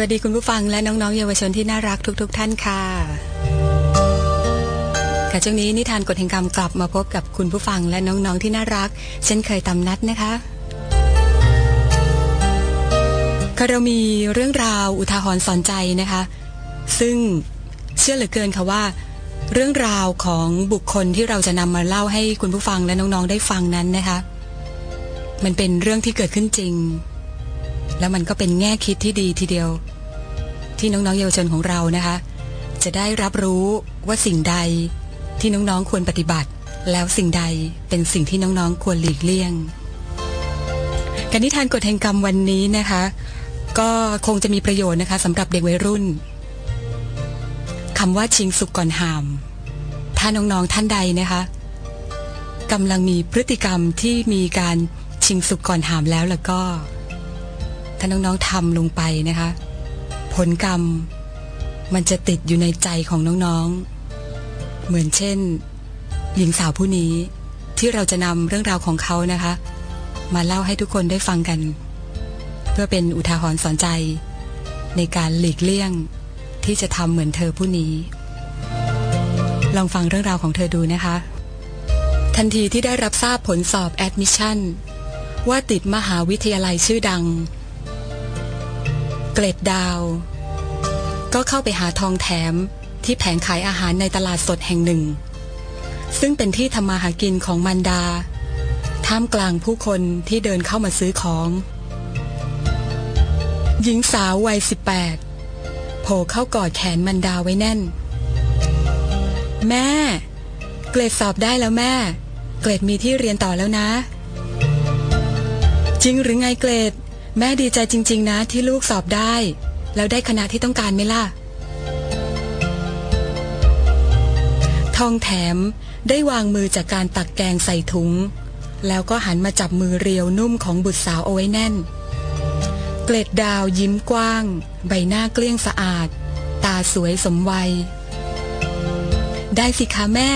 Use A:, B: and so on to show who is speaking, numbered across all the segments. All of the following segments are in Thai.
A: สวัสดีคุณผู้ฟังและน้องๆ เยาวชนที่น่ารักทุกๆท่านค่ะ ค่ะช่วงนี้นิทานกฎแห่งกรรมกลับมาพบกับคุณผู้ฟังและน้องๆ ที่น่ารัก เช่นเคยตามนัดนะคะค่ะเรามีเรื่องราวอุทาหรณ์สอนใจนะคะ ซึ่งเชื่อเหลือเกินค่ะว่า เรื่องราวของบุคคลที่เราจะนำมาเล่าให้คุณผู้ฟังและน้องๆ ได้ฟังนั้นนะคะ มันเป็นเรื่องที่เกิดขึ้นจริง แล้วมันก็เป็นแง่คิดที่ดีทีเดียว ที่น้องๆเยาวชนของเรานะคะ จะได้รับรู้ว่าสิ่งใดที่น้องๆควรปฏิบัติ แล้วสิ่งใดเป็นสิ่งที่น้องๆควรหลีกเลี่ยงการนิทานกฎแห่งกรรมวันนี้นะคะ ก็คงจะมีประโยชน์นะคะสำหรับเด็กวัยรุ่นคำว่าชิงสุกก่อนหาม ถ้าน้องๆท่านใดนะคะกำลังมีพฤติกรรมที่มีการชิงสุกก่อนหามแล้วแล้วก็ ถ้าน้องๆทำลงไปนะคะ ผลกรรมมันจะติดอยู่ในใจของน้องๆ เหมือนเช่น หญิงสาวผู้นี้ที่เราจะนำเรื่องราวของเขานะคะ มาเล่าให้ทุกคนได้ฟังกัน เพื่อเป็นอุทาหรณ์สอนใจ ในการหลีกเลี่ยงที่จะทำเหมือนเธอผู้นี้ ลองฟังเรื่องราวของเธอดูนะคะ ทันทีที่ได้รับทราบผลสอบแอดมิชชั่นว่าติดมหาวิทยาลัยชื่อดัง เกล็ดดาว ก็เข้าไปหาทองแถมที่แผงขายอาหารในตลาดสดแห่งหนึ่ง ซึ่งเป็นที่ทำมาหากินของมันดา ท่ามกลางผู้คนที่เดินเข้ามาซื้อของ หญิงสาววัย 18 โผล่เข้ากอดแขนมันดาไว้แน่น แม่ เกรดสอบได้แล้วแม่ เกรดมีที่เรียนต่อแล้วนะ จริงหรือไงเกรด แม่ดีใจจริง ๆ นะที่ลูกสอบได้ แล้วได้คณะที่ต้องการไหมล่ะ ทองแถมได้วางมือจากการตักแกงใส่ถุง แล้วก็หันมาจับมือเรียวนุ่มของบุตรสาวเอาไว้แน่น เกล็ดดาวยิ้มกว้าง ใบหน้าเกลี้ยงสะอาด ตาสวยสมวัย ได้สิคะแม่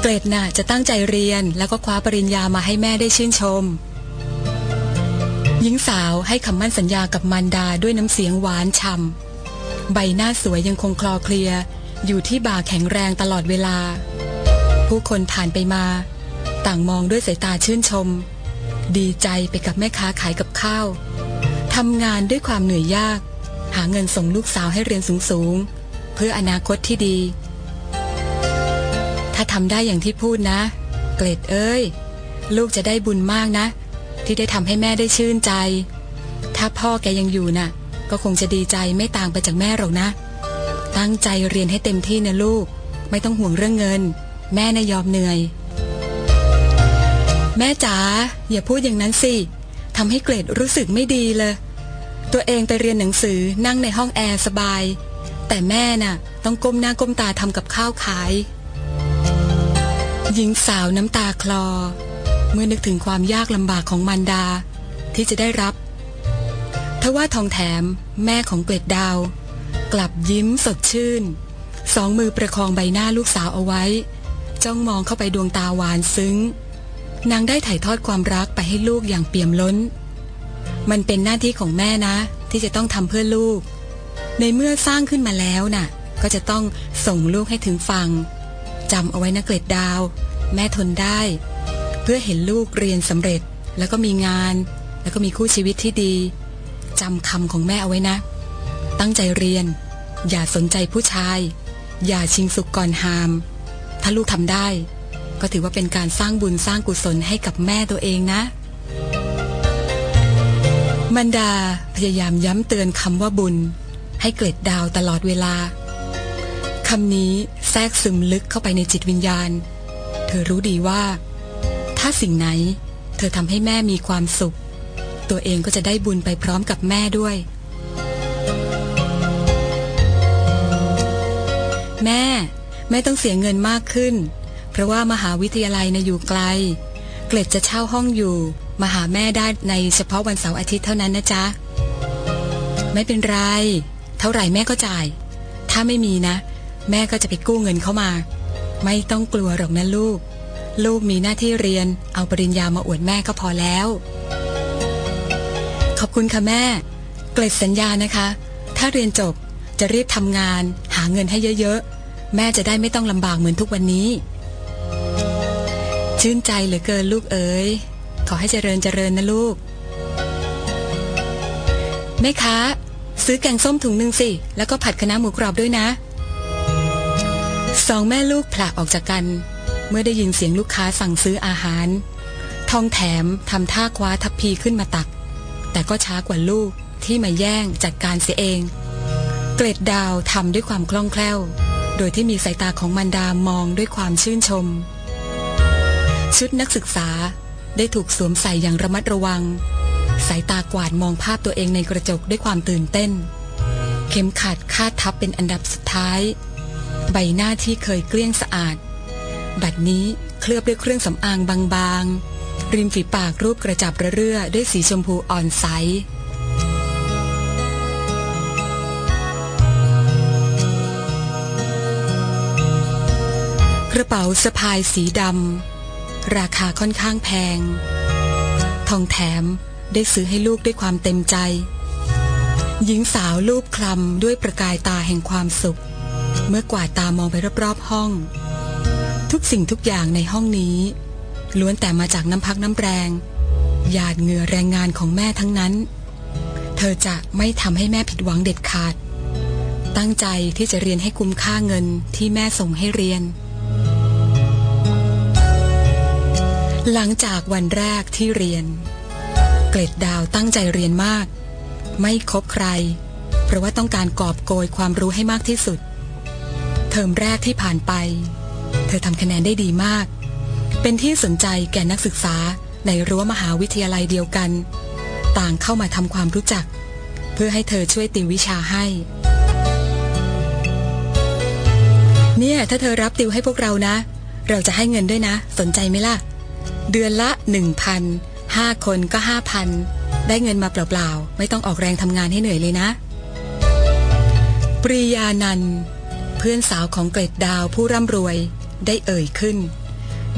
A: เกล็ดน่ะจะตั้งใจเรียนแล้วก็คว้าปริญญามาให้แม่ได้ชื่นชม หญิงสาวให้คำมั่นสัญญากับมารดาด้วยน้ำเสียงหวานฉ่ำใบหน้าสวยยังคงคลอเคลีย อยู่ที่บ่าแข็งแรงตลอดเวลา ผู้คนผ่านไปมา ต่างมองด้วยสายตาชื่นชม ดีใจไปกับแม่ค้าขายกับข้าวทำงานด้วยความเหนื่อยยาก หาเงินส่งลูกสาวให้เรียนสูงๆ เพื่ออนาคตที่ดี ถ้าทำได้อย่างที่พูดนะ เกล็ดเอ้ย ลูกจะได้บุญมากนะ ที่ได้ทำให้แม่ได้ชื่นใจ ถ้าพ่อแกยังอยู่น่ะ ก็คงจะดีใจไม่ต่างไปจากแม่หรอกนะ ตั้งใจเรียนให้เต็มที่นะลูก ไม่ต้องห่วงเรื่องเงิน แม่น่ะยอมเหนื่อย แม่จ๋าอย่าพูดอย่างนั้นสิทำให้เกรดรู้สึกไม่ดีเลย ตัวเองไปเรียนหนังสือนั่งในห้องแอร์สบาย แต่แม่น่ะ ต้องก้มหน้าก้มตาทำกับข้าวขาย หญิงสาวน้ำตาคลอ เมื่อนึกถึงความยากลำบากของมารดาที่จะได้รับทว่าทองแถมแม่ของเกล็ดดาว กลับยิ้มสดชื่น สองมือประคองใบหน้าลูกสาวเอาไว้ จ้องมองเข้าไปดวงตาหวานซึ้ง นางได้ถ่ายทอดความรักไปให้ลูกอย่างเปี่ยมล้น มันเป็นหน้าที่ของแม่นะ ที่จะต้องทำเพื่อลูก ในเมื่อสร้างขึ้นมาแล้วน่ะ ก็จะต้องส่งลูกให้ถึงฝั่งจำเอาไว้นะเกล็ดดาว แม่ทนได้ เพื่อเห็นลูกเรียนสำเร็จแล้วก็มีงาน แล้วก็มีคู่ชีวิตที่ดีจำคำของแม่เอาไว้นะ ตั้งใจเรียน อย่าสนใจผู้ชาย อย่าชิงสุกก่อนหาม ถ้าลูกทำได้ ก็ถือว่าเป็นการสร้างบุญสร้างกุศลให้กับแม่ตัวเองนะ มันดาพยายามย้ำเตือนคำว่าบุญ ให้เกล็ดดาวตลอดเวลาคำนี้แทรกซึมลึกเข้าไปในจิตวิญญาณ เธอรู้ดีว่า ถ้าสิ่งไหน เธอทำให้แม่มีความสุข ตัวเองก็จะได้บุญไปพร้อมกับแม่ด้วย แม่ แม่ต้องเสียเงินมากขึ้น เพราะว่ามหาวิทยาลัยนะอยู่ไกล เกล็ดจะเช่าห้องอยู่มาหาแม่ได้ในเฉพาะวันเสาร์อาทิตย์เท่านั้นนะจ๊ะ ไม่เป็นไร เท่าไหร่แม่ก็จ่าย ถ้าไม่มีนะ แม่ก็จะไปกู้เงินเข้ามา ไม่ต้องกลัวหรอกนะลูก ลูกมีหน้าที่เรียน เอาปริญญามาอวดแม่ก็พอแล้ว ขอบคุณค่ะแม่ เกล็ดสัญญานะคะ ถ้าเรียนจบจะรีบทำงาน หาเงินให้เยอะๆ แม่จะได้ไม่ต้องลำบากเหมือนทุกวันนี้ ชื่นใจเหลือเกินลูกเอ๋ยขอให้เจริญเจริญนะลูก แม่ค้าซื้อแกงส้มถุงหนึ่งสิ แล้วก็ผัดคะน้าหมูกรอบด้วยนะ สองแม่ลูกผละออกจากกัน เมื่อได้ยินเสียงลูกค้าสั่งซื้ออาหาร ทองแถมทำท่าคว้าทัพพีขึ้นมาตัก แต่ก็ช้ากว่าลูกที่มาแย่งจัดการเสียเอง เกล็ดดาวทำด้วยความคล่องแคล่ว โดยที่มีสายตาของมันดามองด้วยความชื่นชม ชุดนักศึกษาได้ถูกสวมใส่อย่างระมัดระวัง สายตากวาดมองภาพตัวเองในกระจกด้วยความตื่นเต้น เข็มขัดคาดทับเป็นอันดับสุดท้าย ใบหน้าที่เคยเกลี้ยงสะอาด บัดนี้เคลือบด้วยเครื่องสำอางบางๆ ริมฝีปากรูปกระจับระเรื่อด้วยสีชมพูอ่อนใสกระเป๋าสะพายสีดำราคาค่อนข้างแพง ทองแถมได้ซื้อให้ลูกด้วยความเต็มใจ หญิงสาวลูบคลำด้วยประกายตาแห่งความสุข เมื่อกวาดตามองไปรอบๆห้อง ทุกสิ่งทุกอย่างในห้องนี้ ล้วนแต่มาจากน้ำพักน้ำแรง หยาดเหงื่อแรงงานของแม่ทั้งนั้น เธอจะไม่ทำให้แม่ผิดหวังเด็ดขาด ตั้งใจที่จะเรียนให้คุ้มค่าเงินที่แม่ส่งให้เรียน หลังจากวันแรกที่เรียน เกล็ดดาวตั้งใจเรียนมาก ไม่คบใคร เพราะว่าต้องการกอบโกยความรู้ให้มากที่สุด เทอมแรกที่ผ่านไป ธอทำคะแนนได้ดีมาก เป็นที่สนใจแก่นักศึกษาในรั้วมหาวิทยาลัยเดียวกัน ต่างเข้ามาทำความรู้จัก เพื่อให้เธอช่วยติววิชาให้ เนี่ยถ้าเธอรับติวให้พวกเรานะ เราจะให้เงินด้วยนะ สนใจไหมล่ะ เดือนละหนึ่งพันห้าคนก็ห้าพันได้เงินมาเปล่าๆ ไม่ต้องออกแรงทำงานให้เหนื่อยเลยนะ ปรียานันเพื่อนสาวของเกล็ดดาวผู้ร่ำรวย ได้เอ่ยขึ้น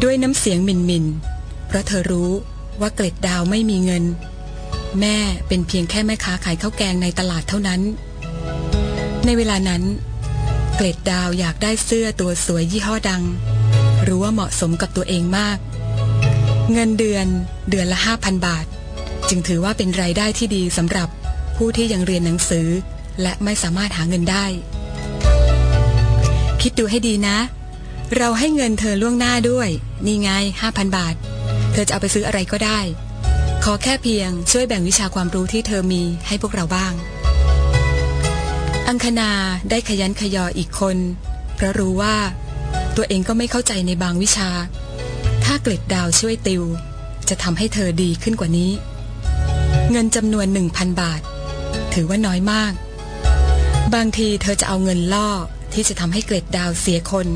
A: ด้วยน้ำเสียงมินมินเพราะเธอรู้ว่าเกล็ดดาวไม่มีเงิน แม่เป็นเพียงแค่แม่ค้าขายข้าวแกงในตลาดเท่านั้น ในเวลานั้น เกล็ดดาวอยากได้เสื้อตัวสวยยี่ห้อดัง รู้ว่าเหมาะสมกับตัวเองมาก เงินเดือนเดือนละ 5,000 บาท จึงถือว่าเป็นรายได้ที่ดีสำหรับผู้ที่ยังเรียนหนังสือ และไม่สามารถหาเงินได้ คิดดูให้ดีนะ เราให้เงินเธอล่วงหน้าด้วย นี่ไง5,000บาท เธอจะเอาไปซื้ออะไรก็ได้ ขอแค่เพียงช่วยแบ่งวิชาความรู้ที่เธอมีให้พวกเราบ้าง อังคณาได้ขยันขยออีกคน เพราะรู้ว่า ตัวเองก็ไม่เข้าใจในบางวิชา ถ้าเกล็ดดาวช่วยติว จะทำให้เธอดีขึ้นกว่านี้ เงินจำนวน1,000บาท ถือว่าน้อยมาก บางทีเธอจะเอาเงินล่อที่จะทำให้เกล็ดดาวเสียคน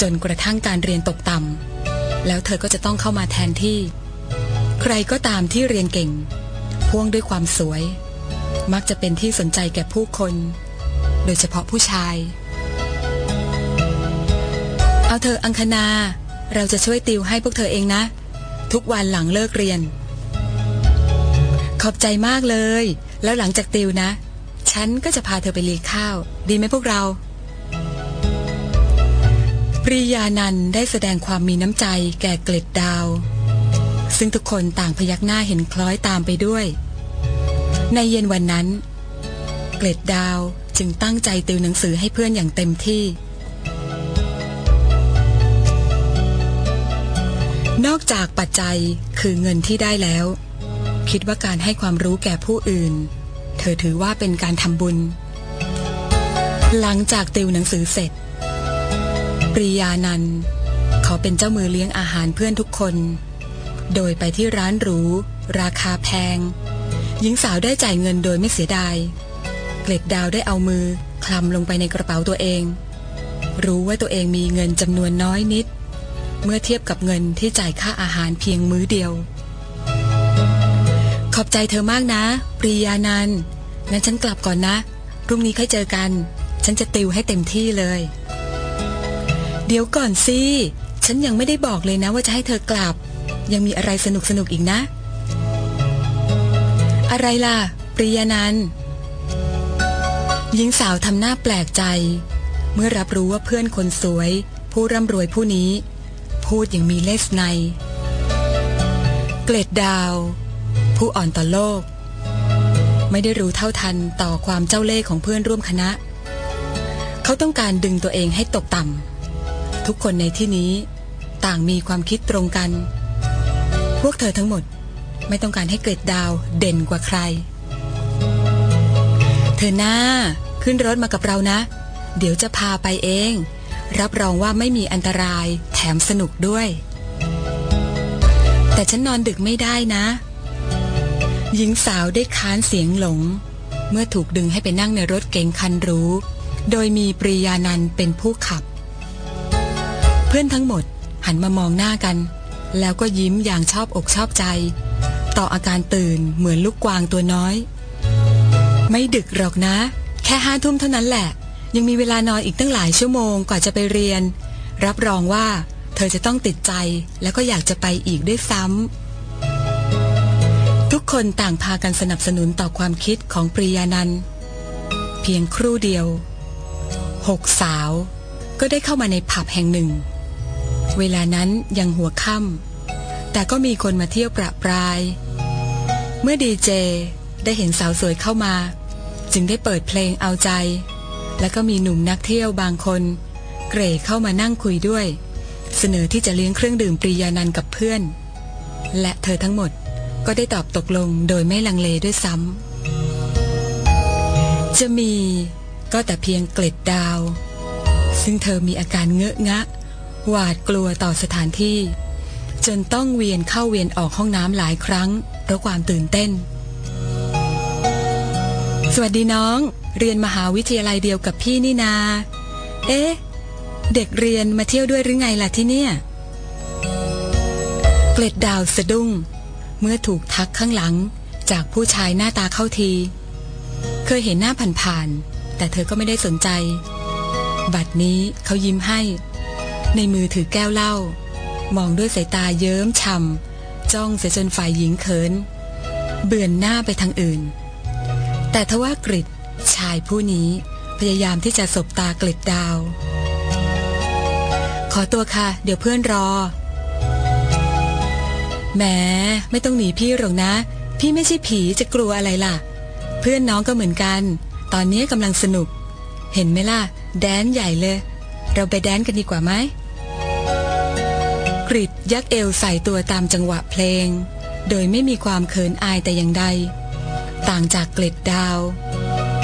A: จนกระทั่งการเรียนตกต่ำแล้วเธอก็จะต้องเข้ามาแทนที่ ใครก็ตามที่เรียนเก่ง พ่วงด้วยความสวย มักจะเป็นที่สนใจแก่ผู้คน โดยเฉพาะผู้ชาย เอาเธออังคณา เราจะช่วยติวให้พวกเธอเองนะ ทุกวันหลังเลิกเรียน ขอบใจมากเลย แล้วหลังจากติวนะ ฉันก็จะพาเธอไปเลี้ยงข้าว ดีไหมพวกเรา ปริยานันได้แสดงความมีน้ำใจแก่เกล็ดดาว ซึ่งทุกคนต่างพยักหน้าเห็นคล้อยตามไปด้วย ในเย็นวันนั้น เกล็ดดาวจึงตั้งใจติวหนังสือให้เพื่อนอย่างเต็มที่ นอกจากปัจจัยคือเงินที่ได้แล้ว คิดว่าการให้ความรู้แก่ผู้อื่น เธอถือว่าเป็นการทำบุญ หลังจากติวหนังสือเสร็จ ปริยานันท์ขอเป็นเจ้ามือเลี้ยงอาหารเพื่อนทุกคน โดยไปที่ร้านหรู ราคาแพง หญิงสาวได้จ่ายเงินโดยไม่เสียดาย เกล็ดดาวได้เอามือคลำลงไปในกระเป๋าตัวเอง รู้ว่าตัวเองมีเงินจำนวนน้อยนิด เมื่อเทียบกับเงินที่จ่ายค่าอาหารเพียงมื้อเดียว ขอบใจเธอมากนะ ปริยานันงั้นฉันกลับก่อนนะ พรุ่งนี้ค่อยเจอกัน ฉันจะติวให้เต็มที่เลย เดี๋ยวก่อนสิ ฉันยังไม่ได้บอกเลยนะว่าจะให้เธอกลับ ยังมีอะไรสนุกสนุกอีกนะ อะไรล่ะ ปริยานันหญิงสาวทำหน้าแปลกใจ เมื่อรับรู้ว่าเพื่อนคนสวย ผู้ร่ำรวยผู้นี้ พูดอย่างมีเลสใน เกล็ดดาว ผู้อ่อนต่อโลก ไม่ได้รู้เท่าทันต่อความเจ้าเล่ห์ของเพื่อนร่วมคณะ เขาต้องการดึงตัวเองให้ตกต่ำ ทุกคนในที่นี้ ต่างมีความคิดตรงกัน พวกเธอทั้งหมดไม่ต้องการให้เกล็ดดาวเด่นกว่าใคร เธอหน้าขึ้นรถมากับเรานะ เดี๋ยวจะพาไปเอง รับรองว่าไม่มีอันตรายแถมสนุกด้วย แต่ฉันนอนดึกไม่ได้นะ หญิงสาวได้ค้านเสียงหลง เมื่อถูกดึงให้ไปนั่งในรถเก๋งคันรู้ โดยมีปริยานันเป็นผู้ขับ พื่อนทั้งหมดหันมามองหน้ากัน แล้วก็ยิ้มอย่างชอบอกชอบใจ ต่ออาการตื่นเหมือนลูกกวางตัวน้อย ไม่ดึกหรอกนะ แค่ห้าทุ่มเท่านั้นแหละ ยังมีเวลานอนอีกตั้งหลายชั่วโมงกว่าจะไปเรียน รับรองว่าเธอจะต้องติดใจแล้วก็อยากจะไปอีกด้วยซ้ำทุกคนต่างพากันสนับสนุนต่อความคิดของปริยานันเพียงครู่เดียวหกสาวก็ได้เข้ามาในผับแห่งหนึ่ง เวลานั้นยังหัวค่ำแต่ก็มีคนมาเที่ยวประปราย เมื่อดีเจได้เห็นสาวสวยเข้ามา จึงได้เปิดเพลงเอาใจ แล้วก็มีหนุ่มนักเที่ยวบางคน เกรเข้ามานั่งคุยด้วย เสนอที่จะเลี้ยงเครื่องดื่มปริยานันกับเพื่อน และเธอทั้งหมดก็ได้ตอบตกลงโดยไม่ลังเลด้วยซ้ำจะมีก็แต่เพียงเกล็ดดาว ซึ่งเธอมีอาการเงอะงะ หวาดกลัวต่อสถานที่ จนต้องเวียนเข้าเวียนออกห้องน้ำหลายครั้งเพราะความตื่นเต้น สวัสดีน้อง เรียนมหาวิทยาลัยเดียวกับพี่นี่นา เอ๊ะ เด็กเรียนมาเที่ยวด้วยหรือไงล่ะที่เนี่ยเกล็ดดาวสะดุ้ง เมื่อถูกทักข้างหลังจากผู้ชายหน้าตาเข้าที เคยเห็นหน้าผ่านๆแต่เธอก็ไม่ได้สนใจ บัดนี้เขายิ้มให้ ในมือถือแก้วเหล้า มองด้วยสายตาเยิ้มช่ำจ้องเสียจนฝ่ายหญิงเขิน เบื่อนหน้าไปทางอื่น แต่ทว่ากริดชายผู้นี้พยายามที่จะสบตากล็ดดาว ขอตัวค่ะ เดี๋ยวเพื่อนรอ แหมไม่ต้องหนีพี่หรอกนะ พี่ไม่ใช่ผีจะกลัวอะไรล่ะ เพื่อนน้องก็เหมือนกัน ตอนนี้กำลังสนุก เห็นไหมล่ะ แดนใหญ่เลย เราไปแดนกันดีกว่าไหม กริดยักเอวใส่ตัวตามจังหวะเพลง โดยไม่มีความเขินอายแต่อย่างใด ต่างจากเกล็ดดาว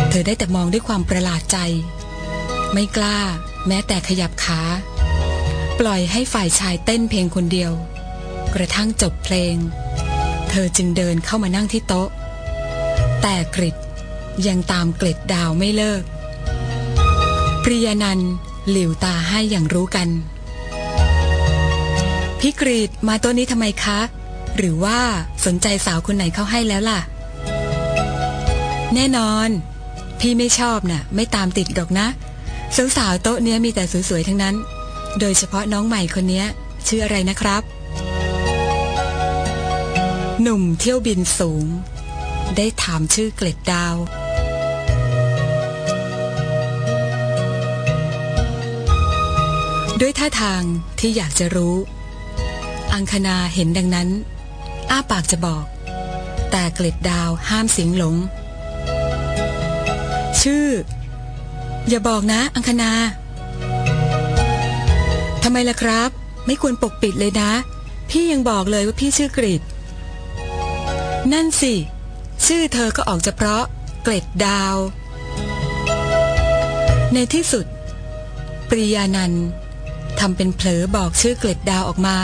A: เธอได้แต่มองด้วยความประหลาดใจ ไม่กล้า แม้แต่ขยับขา ปล่อยให้ฝ่ายชายเต้นเพลงคนเดียว กระทั่งจบเพลง เธอจึงเดินเข้ามานั่งที่โต๊ะ แต่กริดยังตามเกล็ดดาวไม่เลิก ปริยนันหลิวตาให้อย่างรู้กัน พี่กรีดมาตัวนี้ทำไมคะ หรือว่าสนใจสาวคนไหนเข้าให้แล้วล่ะ แน่นอน พี่ไม่ชอบน่ะ ไม่ตามติดหรอกนะสาวโต๊ะเนี้ยมีแต่สวยๆทั้งนั้น โดยเฉพาะน้องใหม่คนเนี้ยชื่ออะไรนะครับ หนุ่มเที่ยวบินสูง ได้ถามชื่อเกล็ดดาวด้วยท่าทางที่อยากจะรู้ อังคณาเห็นดังนั้น อ้าปากจะบอก แต่เกล็ดดาวห้ามเสียงหลง ชื่อ อย่าบอกนะ อังคณาทำไมล่ะครับ ไม่ควรปกปิดเลยนะ พี่ยังบอกเลยว่าพี่ชื่อกริดนั่นสิ ชื่อเธอก็ออกจะเพราะ เกล็ดดาว ในที่สุด ปริยานันท์ทำเป็นเผลอบอกชื่อเกล็ดดาวออกมา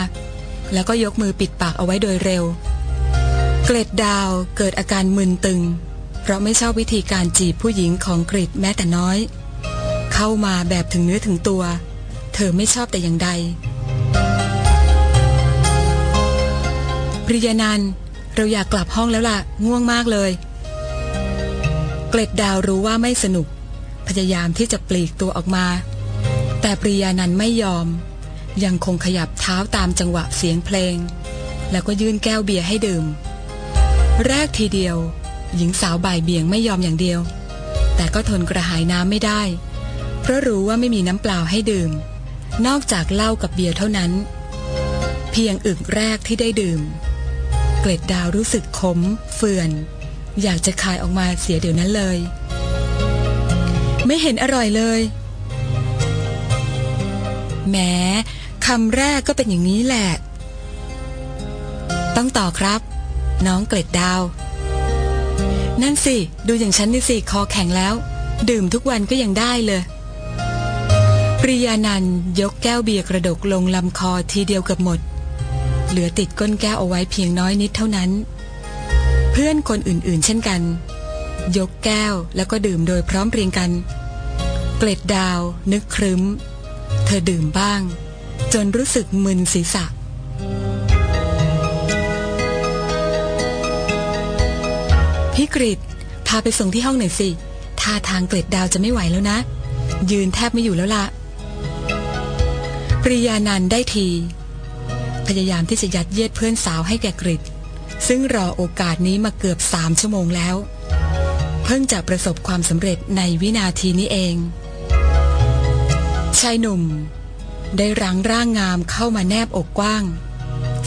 A: แล้วก็ยกมือปิดปากเอาไว้โดยเร็ว เกล็ดดาวเกิดอาการมึนตึง เพราะไม่ชอบวิธีการจีบผู้หญิงของกริดแม้แต่น้อย เข้ามาแบบถึงเนื้อถึงตัว เธอไม่ชอบแต่อย่างใดปริยานันเราอยากกลับห้องแล้วล่ะ ง่วงมากเลย เกล็ดดาวรู้ว่าไม่สนุก พยายามที่จะปลีกตัวออกมา แต่ปริยานันไม่ยอม ยังคงขยับเท้าตามจังหวะเสียงเพลง แล้วก็ยื่นแก้วเบียร์ให้ดื่ม แรกทีเดียว หญิงสาวบ่ายเบี่ยงไม่ยอมอย่างเดียว แต่ก็ทนกระหายน้ำไม่ได้ เพราะรู้ว่าไม่มีน้ำเปล่าให้ดื่ม นอกจากเหล้ากับเบียร์เท่านั้น เพียงอึกแรกที่ได้ดื่ม เกล็ดดาวรู้สึกขม เฟื่อน อยากจะคายออกมาเสียเดี๋ยวนั้นเลย ไม่เห็นอร่อยเลยแหม คำแรกก็เป็นอย่างนี้แหละ ต้องต่อครับ น้องเกล็ดดาว นั่นสิ ดูอย่างฉันนี่สิ คอแข็งแล้ว ดื่มทุกวันก็ยังได้เลยปริยานันยกแก้วเบียร์กระดกลงลำคอทีเดียวกับหมด เหลือติดก้นแก้วเอาไว้เพียงน้อยนิดเท่านั้น เพื่อนคนอื่นๆ เช่นกัน ยกแก้วแล้วก็ดื่มโดยพร้อมเพรียงกัน เกล็ดดาว นึกครึ้ม เธอดื่มบ้าง จนรู้สึกมึนศีรษะ พี่กริดพาไปส่งที่ห้องหน่อยสิท่าทางเกล็ดดาวจะไม่ไหวแล้วนะ ยืนแทบไม่อยู่แล้วละปริยานันได้ที พยายามที่จะยัดเยียดเพื่อนสาวให้แก่กริดซึ่งรอโอกาสนี้มาเกือบสามชั่วโมงแล้ว เพิ่งจะประสบความสำเร็จในวินาทีนี้เองชายหนุ่ม ได้รังร่างงามเข้ามาแนบอกกว้าง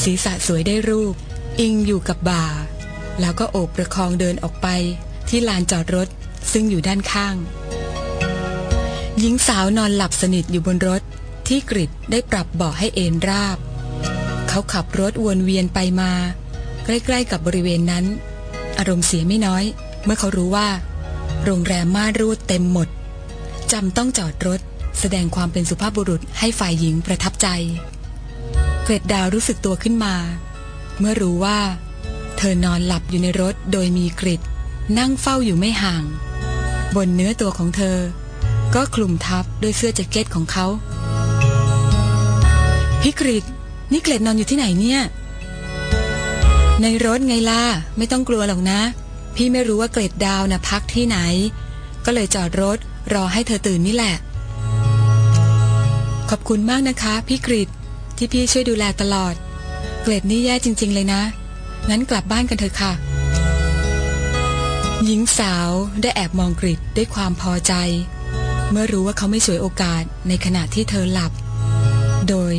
A: ศีรษะสวยได้รูป อิงอยู่กับบ่า แล้วก็โอบประคองเดินออกไปที่ลานจอดรถซึ่งอยู่ด้านข้าง หญิงสาวนอนหลับสนิทอยู่บนรถที่กริดได้ปรับเบาะให้เอนราบ เขาขับรถวนเวียนไปมา ใกล้ๆกับบริเวณนั้น อารมณ์เสียไม่น้อย เมื่อเขารู้ว่า โรงแรมม่านรูดเต็มหมดจำต้องจอดรถ แสดงความเป็นสุภาพบุรุษให้ฝ่ายหญิงประทับใจ เกร็ดดาวรู้สึกตัวขึ้นมา เมื่อรู้ว่า เธอนอนหลับอยู่ในรถโดยมีกริดนั่งเฝ้าอยู่ไม่ห่าง บนเนื้อตัวของเธอ ก็คลุมทับด้วยเสื้อแจ็คเก็ตของเขาพี่กริดนี่เกล็ดนอนอยู่ที่ไหนเนี่ย ในรถไงล่ะไม่ต้องกลัวหรอกนะ พี่ไม่รู้ว่าเกล็ดดาวนะพักที่ไหน ก็เลยจอดรถรอให้เธอตื่นนี่แหละ ขอบคุณมากนะคะ พี่กริดที่พี่ช่วยดูแลตลอด เกล็ดนี่แย่จริง ๆ เลยนะ งั้นกลับบ้านกันเถอะค่ะ หญิงสาวได้แอบมองกริดด้วยความพอใจ เมื่อรู้ว่าเขาไม่ฉวยโอกาสในขณะที่เธอหลับ โดย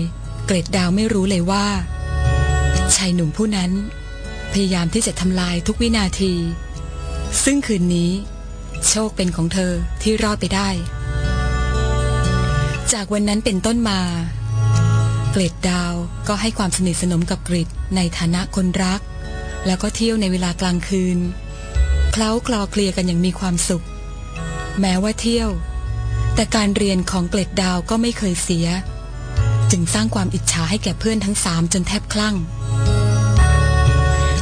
A: เกรดดาวไม่รู้เลยว่า ชายหนุ่มผู้นั้น พยายามที่จะทำลายทุกวินาที ซึ่งคืนนี้ โชคเป็นของเธอที่รอดไปได้ จากวันนั้นเป็นต้นมา เกร็ดดาวก็ให้ความสนิทสนมกับกริดในฐานะคนรัก แล้วก็เที่ยวในเวลากลางคืน เคล้าคลอเคลียกันอย่างมีความสุข แม้ว่าเที่ยว แต่การเรียนของเกล็ดดาวก็ไม่เคยเสีย จึงสร้างความอิจฉาให้แก่เพื่อนทั้งสามจนแทบคลั่ง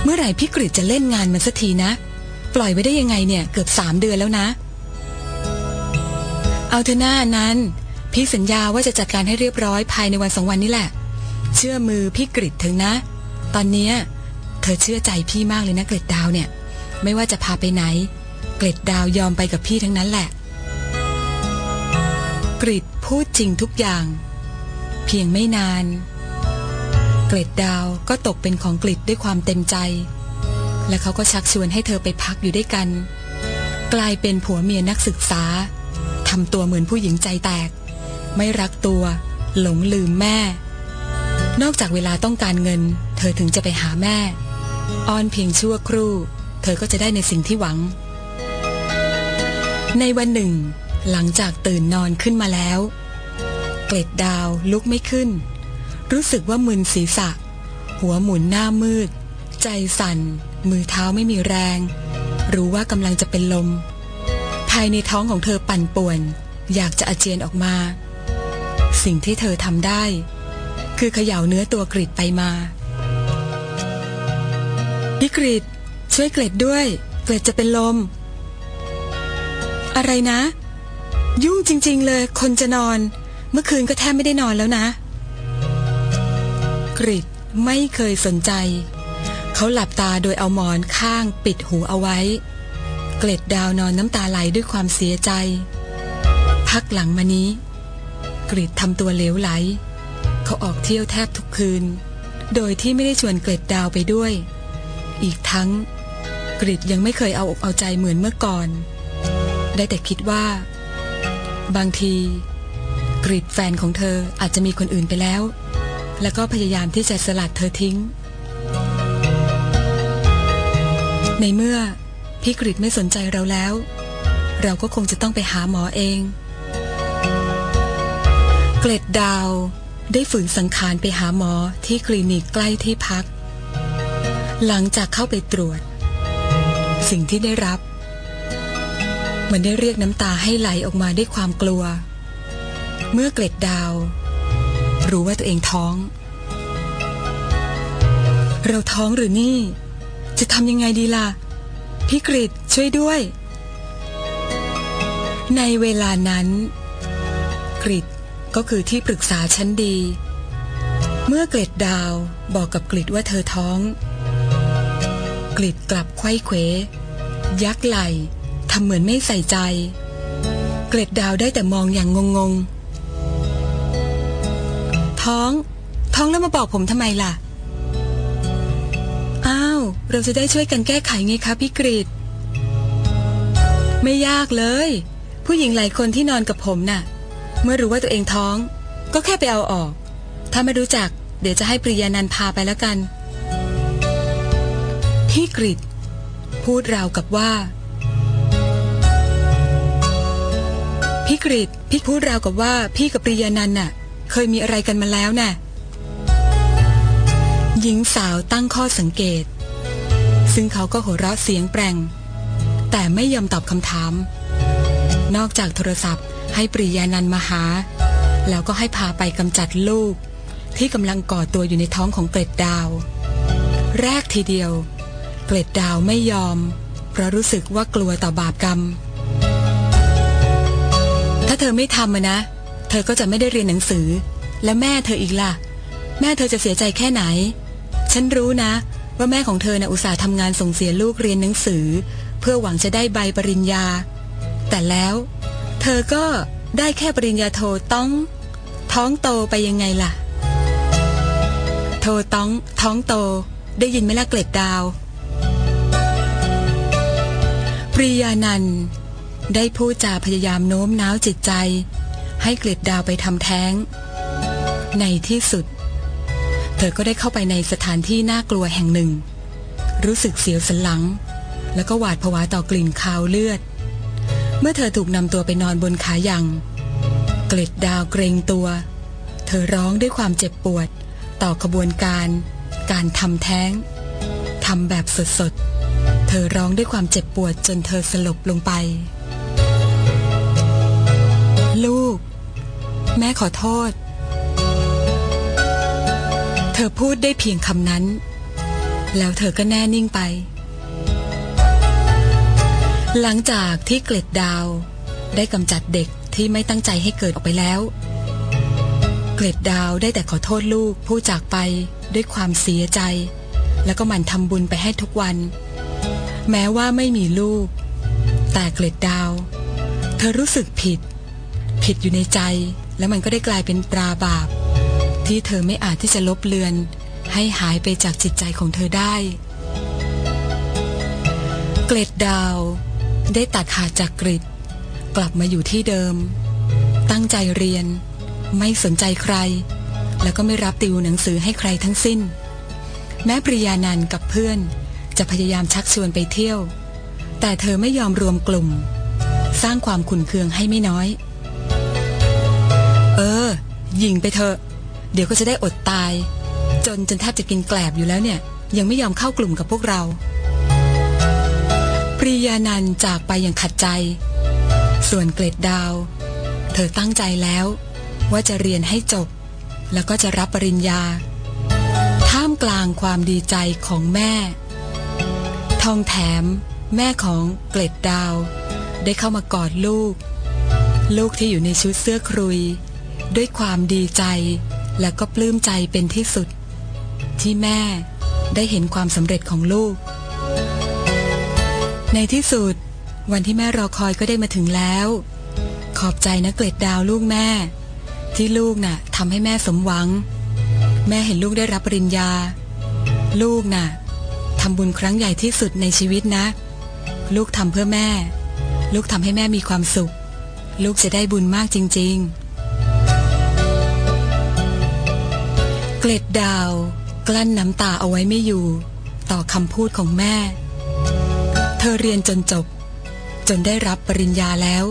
A: เมื่อไหร่พี่กริดจะเล่นงานมันสักทีนะ ปล่อยไว้ได้ยังไงเนี่ยเกือบสามเดือนแล้วนะ เอาเธอหน้านั้น พี่สัญญาว่าจะจัดการให้เรียบร้อยภายในวันสองวันนี้แหละ เชื่อมือพี่กริดถอะนะ ตอนนี้เธอเชื่อใจพี่มากเลยนะเกล็ดดาวเนี่ย ไม่ว่าจะพาไปไหน เกล็ดดาวยอมไปกับพี่ทั้งนั้นแหละ กริดพูดจริงทุกอย่าง เพียงไม่นาน เกล็ดดาวก็ตกเป็นของกริดด้วยความเต็มใจ และเขาก็ชักชวนให้เธอไปพักอยู่ด้วยกัน กลายเป็นผัวเมียนักศึกษาทำตัวเหมือนผู้หญิงใจแตก ไม่รักตัว หลงลืมแม่ นอกจากเวลาต้องการเงิน เธอถึงจะไปหาแม่ อ้อนเพียงชั่วครู่ เธอก็จะได้ในสิ่งที่หวัง ในวันหนึ่ง หลังจากตื่นนอนขึ้นมาแล้ว เกล็ดดาวลุกไม่ขึ้น รู้สึกว่ามึนศีรษะ หัวหมุนหน้ามืด ใจสั่น มือเท้าไม่มีแรง รู้ว่ากำลังจะเป็นลม ภายในท้องของเธอปั่นป่วนอยากจะอาเจียนออกมา สิ่งที่เธอทำได้ คือเขย่าเนื้อตัวกริดไปมาพี่กริดช่วยเกล็ดด้วย เกล็ดจะเป็นลม อะไรนะ ยุ่งจริง ๆ เลย คนจะนอน เมื่อคืนก็แทบไม่ได้นอนแล้วนะ กริดไม่เคยสนใจ เขาหลับตาโดยเอาหมอนข้างปิดหูเอาไว้ เกล็ดดาวนอนน้ำตาไหลด้วยความเสียใจ พักหลังมานี้ กริดทำตัวเหลวไหล เขาออกเที่ยวแทบทุกคืน โดยที่ไม่ได้ชวนเกล็ดดาวไปด้วย อีกทั้งกริดยังไม่เคยเอาอกเอาใจเหมือนเมื่อก่อน ได้แต่คิดว่า บางที กริดแฟนของเธออาจจะมีคนอื่นไปแล้ว แล้วก็พยายามที่จะสลัดเธอทิ้ง ในเมื่อพี่กริดไม่สนใจเราแล้ว เราก็คงจะต้องไปหาหมอเอง เกล็ดดาวได้ฝืนสังขารไปหาหมอที่คลินิกใกล้ที่พัก หลังจากเข้าไปตรวจ สิ่งที่ได้รับ มันได้เรียกน้ำตาให้ไหลออกมาด้วยความกลัว เมื่อเกล็ดดาว รู้ว่าตัวเองท้อง เราท้องหรือนี่ จะทำยังไงดีล่ะ พี่กริดช่วยด้วย ในเวลานั้นกริด ก็คือที่ปรึกษาชั้นดี เมื่อเกล็ดดาวบอกกับกริดว่าเธอท้องกริดกลับไขว้เขวยักไหลทำเหมือนไม่ใส่ใจ เกล็ดดาวได้แต่มองอย่างงงๆ ท้อง ท้องแล้วมาบอกผมทำไมล่ะ อ้าว เราจะได้ช่วยกันแก้ไขไงคะพี่กริดไม่ยากเลย ผู้หญิงหลายคนที่นอนกับผมน่ะ เมื่อรู้ว่าตัวเองท้อง ก็แค่ไปเอาออก ถ้าไม่รู้จัก เดี๋ยวจะให้ปริยานันพาไปแล้วกัน พี่กริดพูดราวกับว่า พี่กริดพี่พูดราวกับว่าพี่กับปริยานันน่ะ เคยมีอะไรกันมาแล้วน่ะหญิงสาวตั้งข้อสังเกต ซึ่งเขาก็หัวเราะเสียงแปรงแต่ไม่ยอมตอบคำถาม นอกจากโทรศัพท์ ให้ปริยานันมาหา แล้วก็ให้พาไปกำจัดลูก ที่กำลังก่อตัวอยู่ในท้องของเกล็ดดาว แรกทีเดียว เกล็ดดาวไม่ยอม เพราะรู้สึกว่ากลัวต่อบาปกรรม ถ้าเธอไม่ทำนะ เธอก็จะไม่ได้เรียนหนังสือ และแม่เธออีกล่ะ แม่เธอจะเสียใจแค่ไหน ฉันรู้นะ ว่าแม่ของเธอนะ่ะอุตส่าห์ทำงานส่งเสียลูกเรียนหนังสือ เพื่อหวังจะได้ใบปริญญา แต่แล้ว เธอก็ได้แค่ปริญญาโทต้อง ท้องโตไปยังไงล่ะ โทต้องท้องโต ได้ยินไหมล่ะเกล็ดดาว ปริยานันได้พูดจาพยายามโน้มน้าวจิตใจ ให้เกล็ดดาวไปทำแท้ง ในที่สุด เธอก็ได้เข้าไปในสถานที่น่ากลัวแห่งหนึ่ง รู้สึกเสียวสันหลัง แล้วก็หวาดผวาต่อกลิ่นคาวเลือด เมื่อเธอถูกนำตัวไปนอนบนขายัง เกล็ดดาวเกรงตัว เธอร้องด้วยความเจ็บปวด ต่อขบวนการ การทำแท้งทำแบบสดๆ เธอร้องด้วยความเจ็บปวดจนเธอสลบลงไป ลูก แม่ขอโทษ เธอพูดได้เพียงคำนั้น แล้วเธอก็แน่นิ่งไป หลังจากที่เกล็ดดาว ได้กำจัดเด็กที่ไม่ตั้งใจให้เกิดออกไปแล้ว เกล็ดดาวได้แต่ขอโทษลูกผู้จากไปด้วยความเสียใจ แล้วก็หมั่นทำบุญไปให้ทุกวัน แม้ว่าไม่มีลูก แต่เกล็ดดาว เธอรู้สึกผิด ผิดอยู่ในใจ แล้วมันก็ได้กลายเป็นตราบาป ที่เธอไม่อาจที่จะลบเลือน ให้หายไปจากจิตใจของเธอได้ เกล็ดดาว ได้ตัดขาดจากกริดกลับมาอยู่ที่เดิม ตั้งใจเรียน ไม่สนใจใคร แล้วก็ไม่รับติวหนังสือให้ใครทั้งสิ้น แม้ปริยานันกับเพื่อนจะพยายามชักชวนไปเที่ยว แต่เธอไม่ยอมรวมกลุ่ม สร้างความขุ่นเคืองให้ไม่น้อย เออ ยิงไปเถอะ เดี๋ยวก็จะได้อดตาย จนจนแทบจะกินแกลบอยู่แล้วเนี่ย ยังไม่ยอมเข้ากลุ่มกับพวกเรา ปริยานันจากไปอย่างขัดใจ ส่วนเกล็ดดาว เธอตั้งใจแล้วว่าจะเรียนให้จบ แล้วก็จะรับปริญญา ท่ามกลางความดีใจของแม่ ทองแถม แม่ของเกล็ดดาว ได้เข้ามากอดลูก ลูกที่อยู่ในชุดเสื้อครุย ด้วยความดีใจและก็ปลื้มใจเป็นที่สุด ที่แม่ได้เห็นความสำเร็จของลูก ในที่สุด วันที่แม่รอคอยก็ได้มาถึงแล้ว ขอบใจนะเกล็ดดาวลูกแม่ ที่ลูกน่ะทำให้แม่สมหวัง แม่เห็นลูกได้รับปริญญา ลูกน่ะทำบุญครั้งใหญ่ที่สุดในชีวิตนะ ลูกทำเพื่อแม่ ลูกทำให้แม่มีความสุข ลูกจะได้บุญมากจริง ๆ เกล็ดดาว กลั้นน้ำตาเอาไว้ไม่อยู่ ต่อคำพูดของแม่ เธอเรียนจนจบ จนได้รับปริญญาแล้ว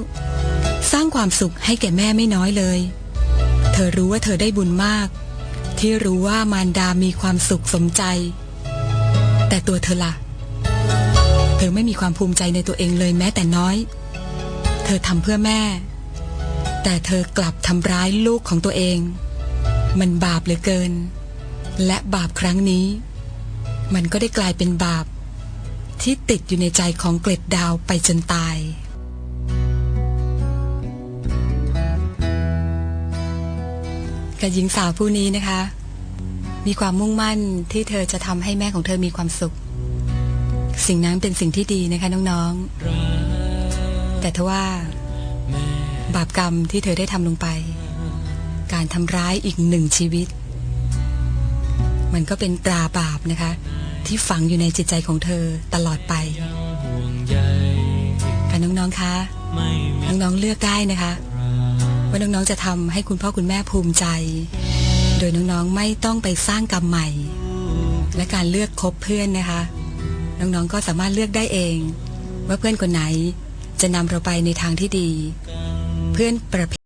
A: สร้างความสุขให้แก่แม่ไม่น้อยเลย เธอรู้ว่าเธอได้บุญมาก ที่รู้ว่ามารดามีความสุขสมใจ แต่ตัวเธอละ่ะ เธอไม่มีความภูมิใจในตัวเองเลยแม้แต่น้อย เธอทำเพื่อแม่ แต่เธอกลับทำร้ายลูกของตัวเอง มันบาปเหลือเกิน และบาปครั้งนี้ มันก็ได้กลายเป็นบาป ที่ติดอยู่ในใจของเกล็ดดาวไปจนตาย กับหญิงสาวผู้นี้นะคะ มีความมุ่งมั่นที่เธอจะทำให้แม่ของเธอมีความสุข สิ่งนั้นเป็นสิ่งที่ดีนะคะน้องๆ แต่ทว่า บาปกรรมที่เธอได้ทำลงไป การทำร้ายอีกหนึ่งชีวิต มันก็เป็นตราบาปนะคะ ที่ฝังอยู่ในจิตใจของเธอตลอดไปค่ะน้องๆคะน้องๆเลือกได้นะคะว่าน้องๆจะทำให้คุณพ่อคุณแม่ภูมิใจ โดยน้องๆไม่ต้องไปสร้างกรรมใหม่ และการเลือกคบเพื่อนนะคะ น้องๆก็สามารถเลือกได้เอง ว่าเพื่อนคนไหนจะนำเราไปในทางที่ดี เพื่อนประเภท